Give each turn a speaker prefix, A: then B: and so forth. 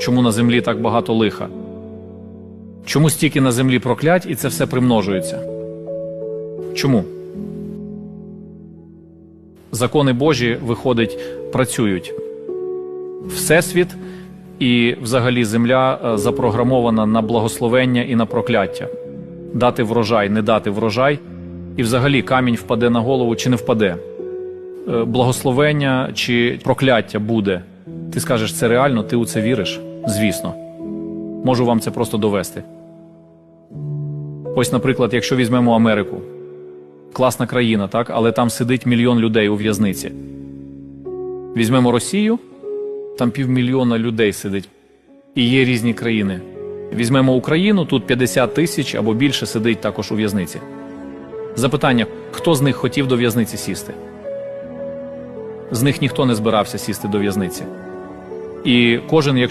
A: Чому на землі так багато лиха? Чому стільки на землі проклять і це все примножується? Чому? Закони Божі, виходить, працюють. Всесвіт і взагалі земля е, запрограмована на благословення і на прокляття. Дати врожай, не дати врожай, і взагалі камінь впаде на голову чи не впаде. Е, Благословення чи прокляття буде. Ти скажеш, це реально, ти у це віриш? Звісно. Можу вам це просто довести. Ось, наприклад, якщо візьмемо Америку, класна країна, так, але там сидить мільйон людей у в'язниці. Візьмемо Росію, там півмільйона людей сидить. І є різні країни. Візьмемо Україну, тут 50 тисяч або більше сидить також у в'язниці. Запитання: хто з них хотів до в'язниці сісти? З них ніхто не збирався сісти до в'язниці. І кожен, якщо